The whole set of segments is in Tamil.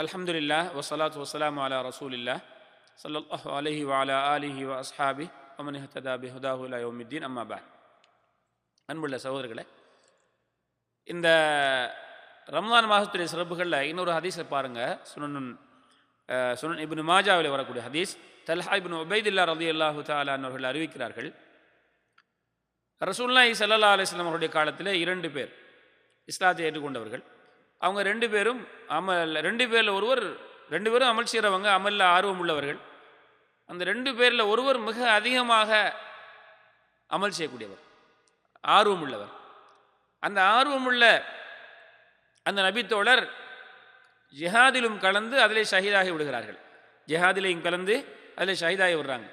அல்ஹம்துலில்லா வசலாத் வசலாம் அலா ரசூலில்லா சல்லல்லாஹு அலஹி வாலா அலிஹி வ அஸ்ஹாபி அமன் ஹத்ததா பிஹுதாஹு இலா யோமித்தீன் அம்மா பா அன்புள்ள சகோதரர்களே இந்த ரம்ஜான் மாதத்துடைய சிறப்புகளில் இன்னொரு ஹதீஸை பாருங்க. சுனன் சுனன் இபின் மாஜாவில் வரக்கூடிய ஹதீஸ் தல்ஹா இபின் உபைதில்லா ரதி அல்லாஹு அவர்கள் அறிவிக்கிறார்கள். ரசூல்லாய் சல்லா அலிஸ்லாம் அவருடைய காலத்தில் இரண்டு பேர் இஸ்லாத்தை ஏற்றுக்கொண்டவர்கள். அவங்க ரெண்டு பேரும் அமல் ரெண்டு பேரில் ஒருவர் ரெண்டு பேரும் அமல் செய்கிறவங்க அமலில் ஆர்வம் உள்ளவர்கள். அந்த ரெண்டு பேரில் ஒருவர் மிக அதிகமாக அமல் செய்யக்கூடியவர். ஆர்வம் உள்ளவர். அந்த ஆர்வமுள்ள அந்த நபித்தோழர் ஜிஹாதிலும் கலந்து அதிலே ஷஹீதாகி விடுகிறார்கள். ஜிஹாதிலையும் கலந்து அதில் ஷஹீதாகி விடுறாங்க.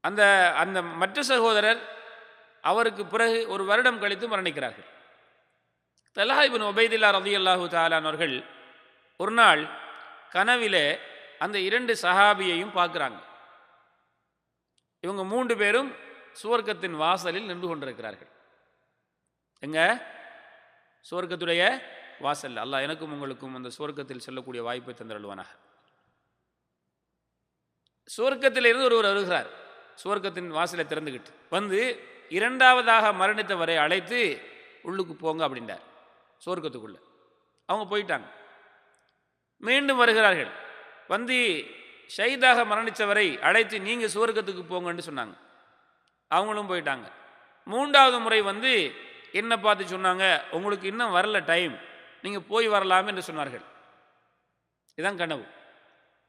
அந்த அந்த மற்ற சகோதரர் அவருக்கு பிறகு ஒரு வருடம் கழித்து மரணிக்கிறார்கள். தலாஹிபின் ஒபைதில்லா ரதி அல்லாஹூ தாலானவர்கள் ஒரு நாள் கனவிலே அந்த இரண்டு சஹாபியையும் பார்க்குறாங்க. இவங்க மூன்று பேரும் சுவர்க்கத்தின் வாசலில் நின்று கொண்டிருக்கிறார்கள். எங்க? சுவர்க்கத்துடைய வாசல் அல்லாஹ் எனக்கும் உங்களுக்கும் அந்த சுவர்க்கத்தில் செல்லக்கூடிய வாய்ப்பை தந்தருள்வானாக. சுவர்க்கத்தில் இருந்து ஒருவர் வருகிறார். சுவர்க்கத்தின் வாசலை திறந்துக்கிட்டு வந்து இரண்டாவதாக மரணித்தவரை அழைத்து உள்ளுக்கு போங்க அப்படின்றார். சுவர்க்கத்துக்குள்ள அவங்க போயிட்டாங்க. மீண்டும் வருகிறார்கள். வந்து ஷைதாக மரணித்தவரை அழைத்து நீங்கள் சுவர்க்கத்துக்கு போங்கன்னு சொன்னாங்க. அவங்களும் போயிட்டாங்க. மூன்றாவது முறை வந்து என்ன பார்த்து சொன்னாங்க? உங்களுக்கு இன்னும் வரல டைம் நீங்கள் போய் வரலாம் என்று சொன்னார்கள். இதுதான் கனவு.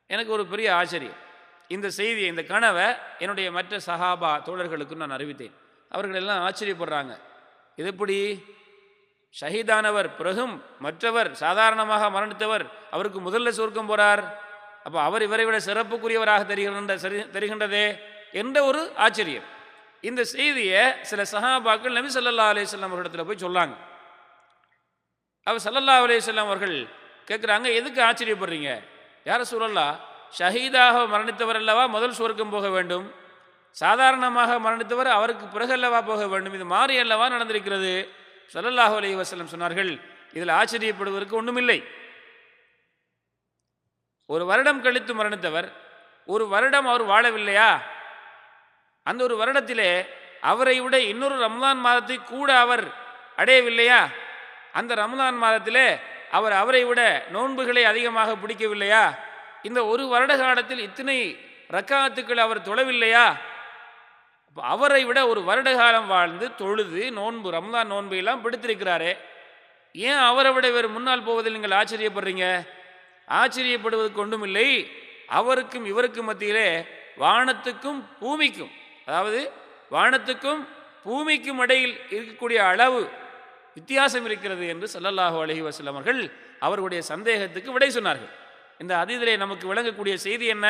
எனக்கு ஒரு பெரிய ஆச்சரியம். இந்த செய்தியை இந்த கனவை என்னுடைய மற்ற சஹாபா தோழர்களுக்கு நான் அறிவித்தேன். அவர்கள் எல்லாம் ஆச்சரியப்படுறாங்க. இது எப்படி? ஷஹீதானவர் பிறகும் மற்றவர் சாதாரணமாக மரணித்தவர் அவருக்கு முதல்ல சுருக்கம் போறார். அப்போ அவர் இவரை விட சிறப்புக்குரியவராக தெரிகின்ற தெரிகின்றதே என்ற ஒரு ஆச்சரியம். இந்த செய்தியை சில சஹாபாக்கள் நபி ஸல்லல்லாஹு அலைஹி வஸல்லம் அவர்களிடத்தில் போய் சொல்லாங்க. அவர் சல்லல்லா அலைஹி அவர்கள் கேட்குறாங்க எதுக்கு ஆச்சரியப்படுறீங்க? யார சூழல்லா ஷஹீதாக மரணித்தவர் அல்லவா முதல் சுவர்க்கம் போக வேண்டும்? சாதாரணமாக மரணித்தவர் அவருக்கு பிறகு அல்லவா போக வேண்டும்? இது மாறி அல்லவா நடந்திருக்கிறது? சல்லல்லாஹு அலி வசலம் சொன்னார்கள் இதில் ஆச்சரியப்படுவதற்கு ஒன்றுமில்லை ஒரு வருடம் கழித்து மரணித்தவர் ஒரு வருடம் அவர் வாழவில்லையா? அந்த ஒரு வருடத்திலே அவரை விட இன்னொரு ரம்லான் மாதத்தை கூட அவர் அடையவில்லையா? அந்த ரமதான் மாதத்திலே அவர் அவரை விட நோன்புகளை அதிகமாக பிடிக்கவில்லையா? இந்த ஒரு வருட காலத்தில் இத்தனை ரக்காத்துக்கள் அவர் தொழவில்லையா? அவரை விட ஒரு வருட காலம் வாழ்ந்து தொழுது நோன்பு ரம்தான் நோன்பு எல்லாம் பிடித்திருக்கிறாரே. ஏன் அவரை விட வேறு முன்னால் போவதில் நீங்கள் ஆச்சரியப்படுறீங்க? ஆச்சரியப்படுவதற்கு ஒன்றுமில்லை அவருக்கும் இவருக்கும் மத்தியிலே வானத்துக்கும் பூமிக்கும் அதாவது வானத்துக்கும் பூமிக்கும் இடையில் இருக்கக்கூடிய அளவு வித்தியாசம் இருக்கிறது என்று சல்லல்லாஹு அலஹி வசலம் அவர்கள் அவர்களுடைய சந்தேகத்துக்கு விடை சொன்னார்கள். இந்த அதிதிலே நமக்கு விளங்கக்கூடிய செய்தி என்ன?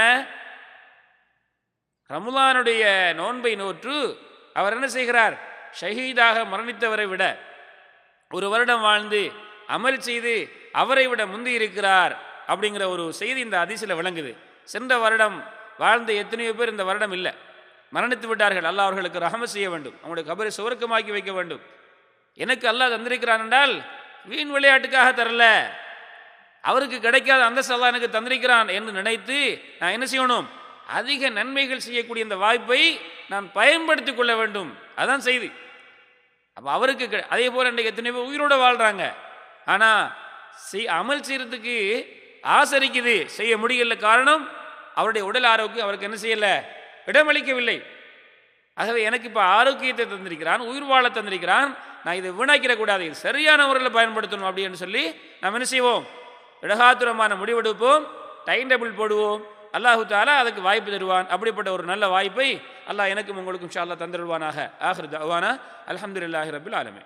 ரமுலானுடைய நோன்பை நோற்று அவர் என்ன செய்கிறார்? ஷஹீதாக மரணித்தவரை விட ஒரு வருடம் வாழ்ந்து அமல் செய்து அவரை விட முந்தி இருக்கிறார் அப்படிங்கிற ஒரு செய்தி இந்த அதிசயில் விளங்குது. சென்ற வருடம் வாழ்ந்த எத்தனையோ பேர் இந்த வருடம் இல்லை. மரணித்து விட்டார்கள். அல்லாஹ் அவர்களுக்கு ரகம செய்ய வேண்டும். அவங்களுடைய கபரை சுவர்க்கமாக்கி வைக்க வேண்டும். எனக்கு அல்லாஹ் தந்திருக்கிறான் என்றால் வீண் விளையாட்டுக்காக தரல. அவருக்கு கிடைக்காத அந்த எனக்கு தந்திருக்கிறான் என்று நினைத்து நான் என்ன செய்யணும்? அதிக நன்மைகள் செய்யக்கூடிய இந்த வாய்ப்பை நான் பயன்படுத்தி கொள்ள வேண்டும். அதான் செய்தி. அப்போ அவருக்கு அதே போல் இன்றைக்கு எத்தனை பேர் உயிரோட வாழ்கிறாங்க ஆனால் செய் அமல் செய்கிறதுக்கு ஆசரிக்குது. செய்ய முடியல காரணம் அவருடைய உடல் ஆரோக்கியம் அவருக்கு என்ன செய்யலை? இடமளிக்கவில்லை. ஆகவே எனக்கு இப்போ ஆரோக்கியத்தை தந்திருக்கிறான் உயிர் வாழ தந்திருக்கிறான். நான் இதை வீணாக்கிடக்கூடாது இது சரியான முறையில் பயன்படுத்தணும் அப்படின்னு சொல்லி நாம் என்ன செய்வோம்? இடகாத்துரமான முடிவெடுப்போம். டைம் டேபிள் போடுவோம். அல்லாஹு தாலா அதுக்கு வாய்ப்பு தருவான். அப்படிப்பட்ட ஒரு நல்ல வாய்ப்பை அல்லாஹ் எனக்கும் உங்களுக்கும் ஷா அல்லா தந்துடுவானாக ஆஹிர் தவானா. அலமதுல்லாஹி ரபில் ஆலமே